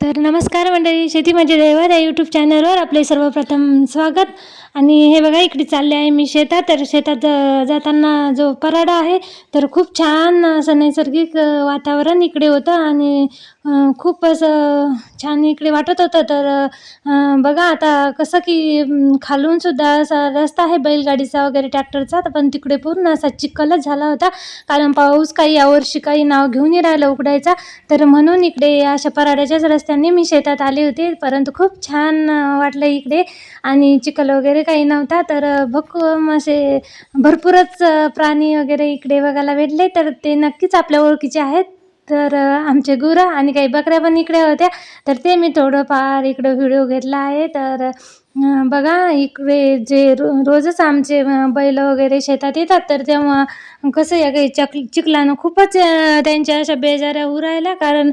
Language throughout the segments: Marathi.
तर नमस्कार मंडळी शेती म्हणजे दैवत या यूट्यूब चॅनलवर आपले सर्वप्रथम स्वागत आणि हे बघा इकडे चालले आहे मी शेतात. तर शेतात ज- जाताना जो पराडा आहे तर खूप छान असं नैसर्गिक वातावरण इकडे होतं आणि खूप असं छान इकडे वाटत होतं. तर बघा आता कसं की खालूनसुद्धा असा रस्ता आहे बैलगाडीचा वगैरे ट्रॅक्टरचा. तर पण तिकडे पूर्ण असा चिखलच झाला होता. कारण पाऊस काही यावर्षी काही नाव घेऊन राहिलं उघडायचा. तर म्हणून इकडे अशा पराड्याच्याच रस्त्याने मी शेतात आले होते. परंतु खूप छान वाटलं इकडे. आणि चिखल वगैरे काही नव्हता. तर भक्कम असे भरपूरच प्राणी वगैरे इकडे बघायला भेटले. तर ते नक्कीच आपल्या ओळखीचे आहेत. तर आमचे गुरं आणि काही बकऱ्या पण इकडे होत्या. तर ते मी थोडंफार इकडं व्हिडिओ घेतला आहे. तर बघा इकडे जे रो रोजच आमचे बैल वगैरे शेतात येतात तर तेव्हा कसं या काही चक चिखलानं खूपच त्यांच्या अशा बेजाऱ्या होऊ राहिल्या कारण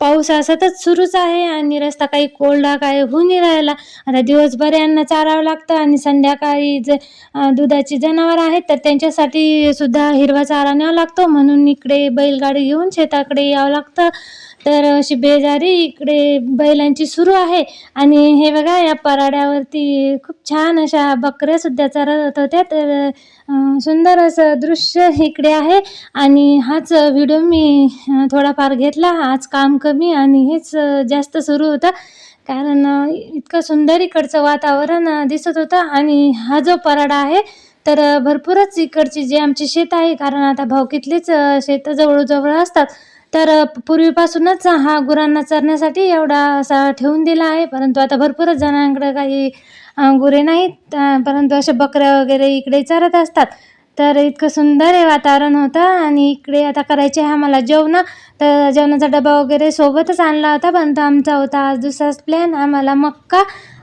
पाऊस हा सतत सुरूच आहे आणि रस्ता काही कोरडा काय होऊ नाही राहिला. आता दिवसभर यांना चारावं लागतं आणि संध्याकाळी जे दुधाची जनावरं आहेत तर त्यांच्यासाठी सुद्धा हिरवा चारा न्यावा लागतो. म्हणून इकडे बैलगाडी घेऊन शेताकडे यावं लागतं. तर अशी बेजारी इकडे बैलांची सुरू आहे. आणि हे बघा या वरती खूप छान अशा बकऱ्या सुद्धा चरत होत्या. तर सुंदर असं दृश्य इकडे आहे. आणि हाच व्हिडिओ मी थोडाफार घेतला. आज काम कमी आणि हेच जास्त सुरू होतं. कारण इतकं सुंदर इकडचं वातावरण दिसत होतं. आणि हा जो पराडा आहे तर भरपूरच इकडची जी आमची शेत आहे कारण आता भावकीतलीच अ, शेतं जवळजवळ असतात. तर पूर्वीपासूनच हा गुरांना चरण्यासाठी एवढा असा ठेवून दिला आहे. परंतु आता भरपूरच जणांकडे काही गुरे नाहीत. परंतु अशा बकऱ्या वगैरे इकडे चरत असतात. तर इतकं सुंदर हे वातावरण होतं आणि इकडे आता करायचे आहे आम्हाला जेवणं. तर जेवणाचा डबा वगैरे सोबतच आणला होता. परंतु आमचा होता आज दुसराच प्लॅन आम्हाला मक्का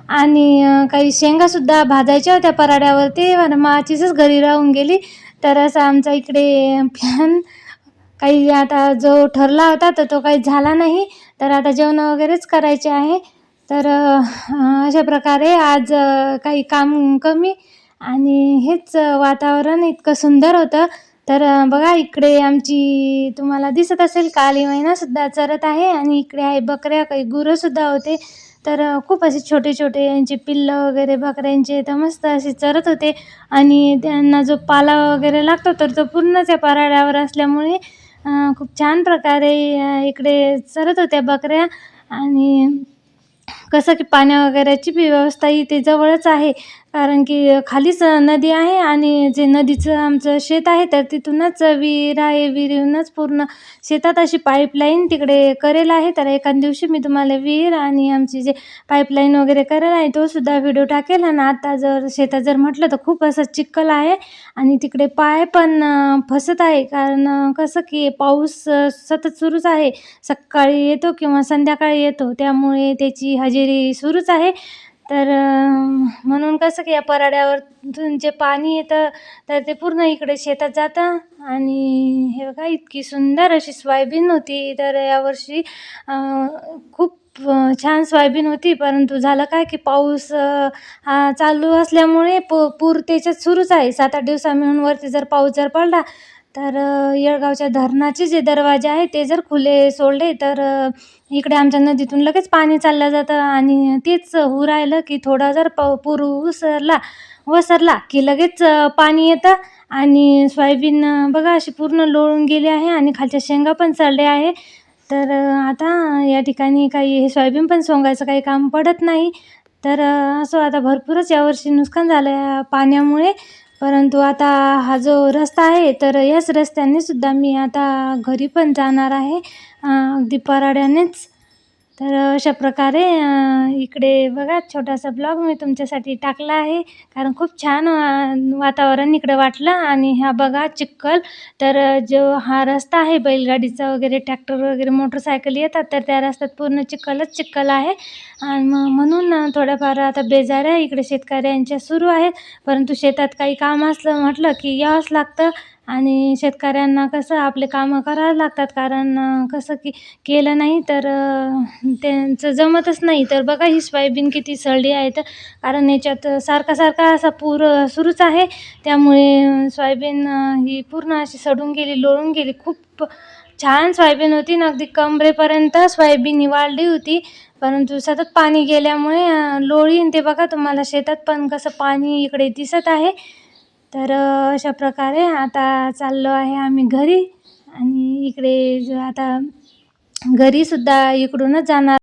आणि काही शेंगासुद्धा भाजायच्या होत्या पराड्यावरती. पण माचीसच घरी राहून गेली. तर असा आमचा इकडे प्लॅन काही आता जो ठरला होता तर तो काही झाला नाही. तर आता जेवण वगैरेच करायचे आहे. तर अशा प्रकारे आज काही काम कमी आणि हेच वातावरण इतकं सुंदर होतं. तर बघा इकडे आमची तुम्हाला दिसत असेल काली महिनासुद्धा चरत आहे आणि इकडे आहे बकऱ्या काही गुरंसुद्धा होते. तर खूप असे छोटे छोटे यांचे पिल्लं वगैरे बकऱ्यांचे तर मस्त असे चरत होते. आणि त्यांना जो पाला वगैरे लागतो तर तो पूर्णच या पराड्यावर असल्यामुळे खूप छान प्रकारे इकडे चरत होत्या बकऱ्या आणि कसं की पाण्या वगैरेची बी व्यवस्था इथे जवळच आहे. कारण की खालीच नदी आहे आणि जे नदीचं आमचं शेत आहे तर तिथूनच विहीर आहे विहिरीहूनच पूर्ण शेतात अशी पाईपलाईन तिकडे करेल आहे. तर एखाद दिवशी मी तुम्हाला विहीर आणि आमची जे पाईपलाईन वगैरे करेल आहे तोसुद्धा व्हिडिओ टाकेल. आणि आता जर शेतात जर म्हटलं तर खूप असं चिखल आहे आणि तिकडे पाय पण फसत आहे. कारण कसं की पाऊस सतत सुरूच आहे. सकाळी येतो किंवा संध्याकाळी येतो. त्यामुळे त्याची हजेरी सुरूच आहे. तर म्हणून कसं की या पराड्यावरतून जे पाणी येतं तर ते पूर्ण इकडे शेतात जातं. आणि हे बघा इतकी सुंदर अशी सोयाबीन होती. तर यावर्षी खूप छान सोयाबीन होती. परंतु झालं काय की पाऊस हा चालू असल्यामुळे प पूर त्याच्यात सुरूच आहे. सात आठ दिवसा मिळून वरती जर पाऊस जर पडला तर येळगावच्या धरणाचे जे दरवाजे आहे ते जर खुले सोडले तर इकडे आमच्या नदीतून लगेच पाणी चाललं जातं आणि तेच होऊ राहिलं की थोडा जर प पूर उसरला वसरला की लगेच पाणी येतं आणि सोयाबीन बघा अशी पूर्ण लोळून गेली आहे आणि खालच्या शेंगा पण सडल्या आहे. तर आता या ठिकाणी काही हे सोयाबीन पण सोंगायचं काही काम पडत नाही. तर असं आता भरपूरच यावर्षी नुकसान झालं या पाण्यामुळे. परंतु आता हा जो रस्ता आहे तर याच रस्त्याने सुद्धा मी आता घरी पण जाणार आहे. अगदी पराड्यानेच तर अशा प्रकारे इकडे बघा छोटासा ब्लॉग मी तुमच्यासाठी टाकला आहे. कारण खूप छान वातावरण इकडे वाटलं आणि हा बघा चिखल. तर जो हा रस्ता आहे बैलगाडीचा वगैरे ट्रॅक्टर वगैरे मोटरसायकल येतात तर त्या रस्त्यात पूर्ण चिखलच चिखल आहे. आणि मग म्हणून थोड्याफार आता बेजाऱ्या इकडे शेतकऱ्यांच्या सुरू आहेत. परंतु शेतात काही काम असलं म्हटलं की यावंच लागतं. आणि शेतकऱ्यांना कसं आपले कामं करावं लागतात कारण कसं की केलं नाही तर त्यांचं जमतच नाही. तर बघा ही सोयाबीन किती सडली आहे तर कारण याच्यात सारखा सारखा असा पूर सुरूच आहे. त्यामुळे सोयाबीन ही पूर्ण अशी सडून गेली लोळून गेली. खूप छान सोयाबीन होती. ना अगदी कमरेपर्यंत सोयाबीन वाढली होती. परंतु सतत पाणी गेल्यामुळे लोळीन लोळी ते बघा तुम्हाला शेतात पण कसं पाणी इकडे दिसत आहे. तर अशा प्रकारे आता चाललो आहे आम्ही घरी. आणि इकडे जो आता घरीसुद्धा इकडूनच जाणार